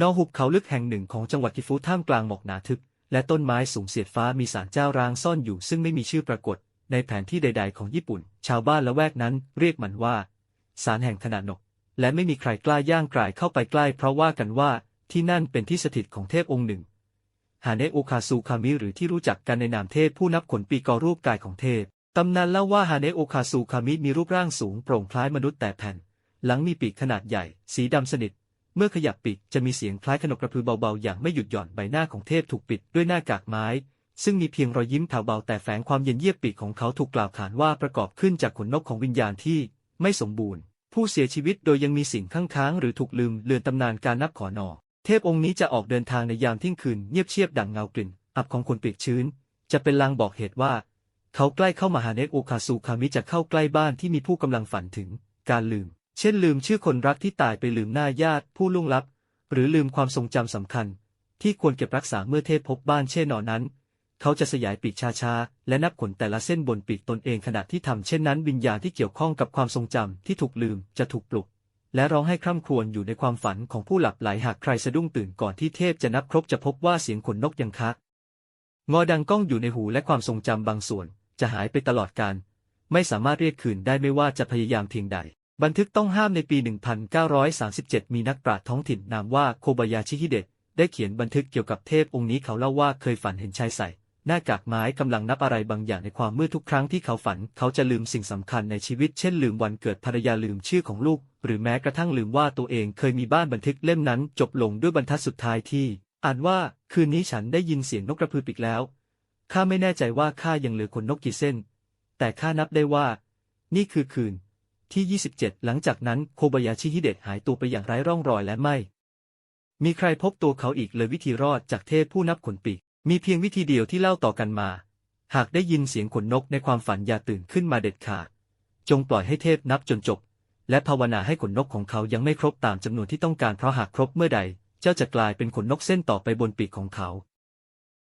นอหุบเขาลึกแห่งหนึ่งของจังหวัดกิฟูท่ามกลางหมอกหนาทึบและต้นไม้สูงเสียดฟ้ามีศาลเจ้าร้างซ่อนอยู่ซึ่งไม่มีชื่อปรากฏ ในแผนที่ใด ๆ ของญี่ปุ่น ชาวบ้านละแวกนั้นเรียกมันว่าศาลแห่งขนาดนก และไม่มีใครกล้าย่างกลายเข้าไปใกล้ เพราะว่ากันว่าที่นั่นเป็นที่สถิตของเทพองค์หนึ่งฮาเนะโอคาซูคามิหรือที่รู้จักกันในนามเทพผู้นับขนปีกอรูปกายของเทพตำนานเล่าว่าฮาเนะโอคาซูคามิมีรูปร่างสูงโปร่งคล้ายมนุษย์แต่แผ่น หลังมีปีกขนาดใหญ่ สีดำสนิท เมื่อขยับปีกจะมีเสียงคล้ายขนกกระพือเบาๆ อย่างไม่หยุดหย่อนใบหน้าของเทพถูกปิดด้วยหน้ากากไม้ ซึ่งมีเพียงรอยยิ้มแผ่วเบาแต่แฝงความเย็นเยียบปีกของเขาถูกกล่าวขานว่าประกอบขึ้นจากขนนกของวิญญาณที่ไม่สมบูรณ์ ผู้เสียชีวิตโดยยังมีสิ่งข้างค้างหรือถูกลืมเลือนตำนานการนับขอนอ เทพองค์นี้จะออกเดินทางในยามเที่ยงคืนเงียบเชียบดังเงากลิ่น อับของคนเปียกชื้น จะเป็นลางบอกเหตุว่า เขาใกล้เข้ามาหาเนกโอคาซูคามิจะเข้าใกล้บ้านที่มีผู้กำลังฝันถึง การลืม เช่นลืมชื่อคนรักที่ตายไปลืมหน้าญาติผู้ล่วงลับ หรือลืมความทรงจำสำคัญ ที่ควรเก็บรักษาเมื่อเทพพบบ้านเช่นนอนั้น เขาจะสยายปีกช้าๆ และนับขนแต่ละเส้นบนปีกตนเองขณะที่ทำเช่นนั้นวิญญาณที่เกี่ยวข้องกับความทรงจำที่ถูกลืมจะถูกปลุก และร้องให้คร่ำครวญอยู่ในความฝันของผู้หลับไหลหากใครสะดุ้งตื่นก่อนที่เทพจะนับครบจะพบว่าเสียงขนนกยังคะงอดังก้องอยู่ในหูและความทรงจำบางส่วน จะหายไปตลอดกาลไม่สามารถเรียกคืนได้ไม่ว่าจะพยายามเพียงใด บันทึกต้องห้ามในปี 1937 มีนักปราชญ์ท้องถิ่นนามว่าโคบายาชิฮิเดะได้เขียนบันทึกเกี่ยวกับเทพองค์นี้เขาเล่าว่าเคยฝันเห็นชายใส่ หน้ากากไม้กำลังนับอะไรบางอย่างในความมืดทุกครั้งที่เขาฝัน เขาจะลืมสิ่งสำคัญในชีวิตเช่นลืมวันเกิดภรรยาลืมชื่อของลูก หรือแม้กระทั่งลืมว่าตัวเองเคยมีบ้านบันทึกเล่มนั้น จบลงด้วยบรรทัดสุดท้ายที่ อ่านว่าคืนนี้ฉันได้ยินเสียงนกกระพือปีกแล้วข้าไม่แน่ใจว่าข้ายังเหลือขนนกกี่เส้น แต่ข้านับได้ว่า นี่คือคืน ที่ 27 หลังจากนั้นโคบายาชิฮิเดะหายตัวไปอย่างไร้ร่องรอยและไม่ มีใครพบตัวเขาอีกเลยวิธีรอดจากเทพผู้นับขนปีกมีเพียงวิธีเดียวที่เล่าต่อกันมา หากได้ยินเสียงขนนกในความฝันอย่าตื่นขึ้นมาเด็ดขาด จงปล่อยให้เทพนับจนจบ และภาวนาให้ขนนกของเขายังไม่ครบตามจำนวนที่ต้องการเพราะหากครบเมื่อใด เจ้าจะกลายเป็นขนนกเส้นต่อไปบนปีกของเขา